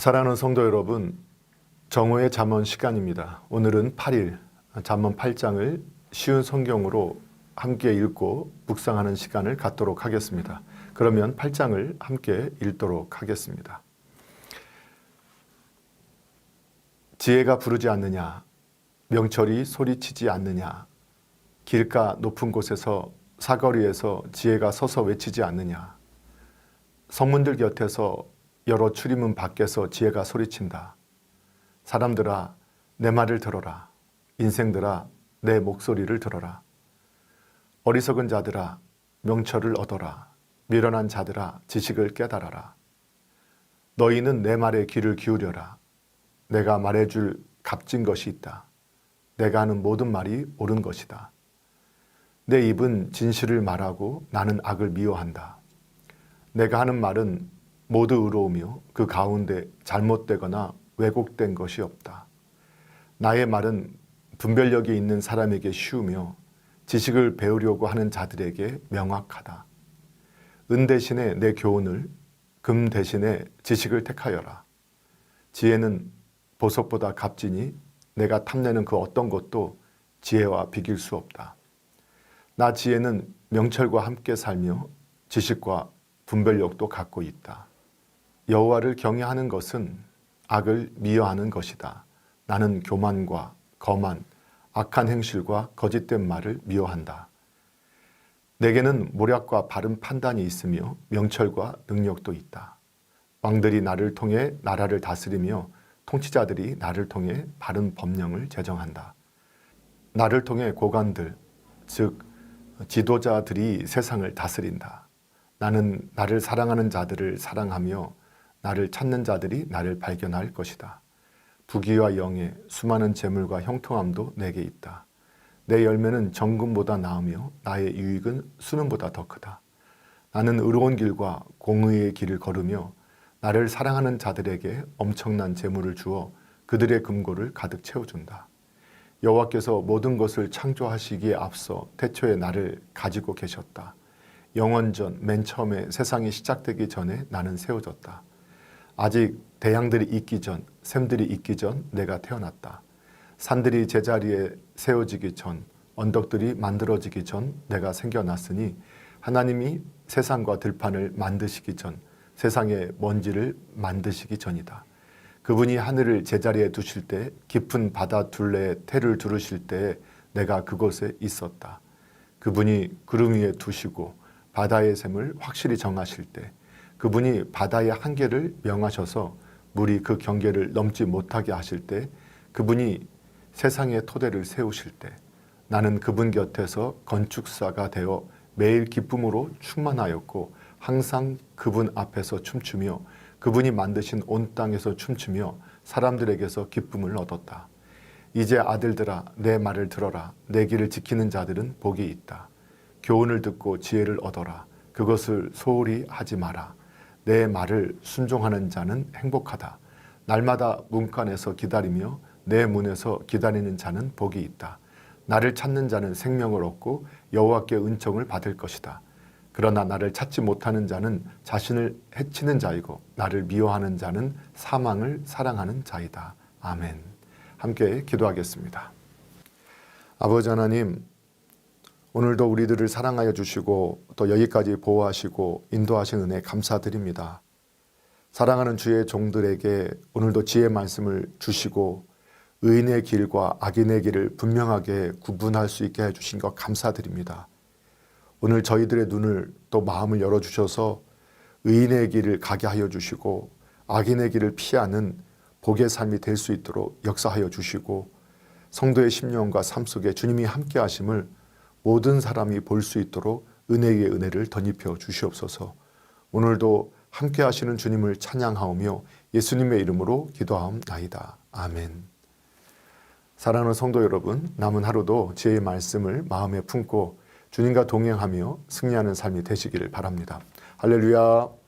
사랑하는 성도 여러분, 정오의 잠언 시간입니다. 오늘은 8일 잠언 8장을 쉬운 성경으로 함께 읽고 묵상하는 시간을 갖도록 하겠습니다. 그러면 8장을 함께 읽도록 하겠습니다. 지혜가 부르지 않느냐, 명철이 소리치지 않느냐, 길가 높은 곳에서 사거리에서 지혜가 서서 외치지 않느냐, 성문들 곁에서 여러 출입문 밖에서 지혜가 소리친다. 사람들아, 내 말을 들어라. 인생들아, 내 목소리를 들어라. 어리석은 자들아, 명철을 얻어라. 미련한 자들아, 지식을 깨달아라. 너희는 내 말에 귀를 기울여라. 내가 말해줄 값진 것이 있다. 내가 하는 모든 말이 옳은 것이다. 내 입은 진실을 말하고 나는 악을 미워한다. 내가 하는 말은 모두 의로우며 그 가운데 잘못되거나 왜곡된 것이 없다. 나의 말은 분별력이 있는 사람에게 쉬우며 지식을 배우려고 하는 자들에게 명확하다. 은 대신에 내 교훈을, 금 대신에 지식을 택하여라. 지혜는 보석보다 값지니 내가 탐내는 그 어떤 것도 지혜와 비길 수 없다. 나 지혜는 명철과 함께 살며 지식과 분별력도 갖고 있다. 여호와를 경외하는 것은 악을 미워하는 것이다. 나는 교만과 거만, 악한 행실과 거짓된 말을 미워한다. 내게는 모략과 바른 판단이 있으며 명철과 능력도 있다. 왕들이 나를 통해 나라를 다스리며 통치자들이 나를 통해 바른 법령을 제정한다. 나를 통해 고관들, 즉 지도자들이 세상을 다스린다. 나는 나를 사랑하는 자들을 사랑하며 나를 찾는 자들이 나를 발견할 것이다. 부귀와 영예, 수많은 재물과 형통함도 내게 있다. 내 열매는 정금보다 나으며 나의 유익은 수능보다 더 크다. 나는 의로운 길과 공의의 길을 걸으며 나를 사랑하는 자들에게 엄청난 재물을 주어 그들의 금고를 가득 채워준다. 여호와께서 모든 것을 창조하시기에 앞서 태초에 나를 가지고 계셨다. 영원전 맨 처음에 세상이 시작되기 전에 나는 세워졌다. 아직 대양들이 있기 전, 샘들이 있기 전 내가 태어났다. 산들이 제자리에 세워지기 전, 언덕들이 만들어지기 전 내가 생겨났으니 하나님이 세상과 들판을 만드시기 전, 세상의 먼지를 만드시기 전이다. 그분이 하늘을 제자리에 두실 때 깊은 바다 둘레에 태를 두르실 때 내가 그곳에 있었다. 그분이 구름 위에 두시고 바다의 샘을 확실히 정하실 때 그분이 바다의 한계를 명하셔서 물이 그 경계를 넘지 못하게 하실 때 그분이 세상의 토대를 세우실 때 나는 그분 곁에서 건축사가 되어 매일 기쁨으로 충만하였고 항상 그분 앞에서 춤추며 그분이 만드신 온 땅에서 춤추며 사람들에게서 기쁨을 얻었다. 이제 아들들아 내 말을 들어라 내 길을 지키는 자들은 복이 있다. 교훈을 듣고 지혜를 얻어라 그것을 소홀히 하지 마라. 내 말을 순종하는 자는 행복하다. 날마다 문간에서 기다리며 내 문에서 기다리는 자는 복이 있다. 나를 찾는 자는 생명을 얻고 여호와께 은총을 받을 것이다. 그러나 나를 찾지 못하는 자는 자신을 해치는 자이고 나를 미워하는 자는 사망을 사랑하는 자이다. 아멘. 함께 기도하겠습니다. 아버지 하나님, 오늘도 우리들을 사랑하여 주시고 또 여기까지 보호하시고 인도하신 은혜 감사드립니다. 사랑하는 주의 종들에게 오늘도 지혜 말씀을 주시고 의인의 길과 악인의 길을 분명하게 구분할 수 있게 해주신 것 감사드립니다. 오늘 저희들의 눈을 또 마음을 열어주셔서 의인의 길을 가게 하여 주시고 악인의 길을 피하는 복의 삶이 될 수 있도록 역사하여 주시고 성도의 심령과 삶 속에 주님이 함께 하심을 모든 사람이 볼 수 있도록 은혜의 은혜를 덧입혀 주시옵소서. 오늘도 함께 하시는 주님을 찬양하오며 예수님의 이름으로 기도하옵나이다. 아멘. 사랑하는 성도 여러분, 남은 하루도 지혜의 말씀을 마음에 품고 주님과 동행하며 승리하는 삶이 되시기를 바랍니다. 할렐루야.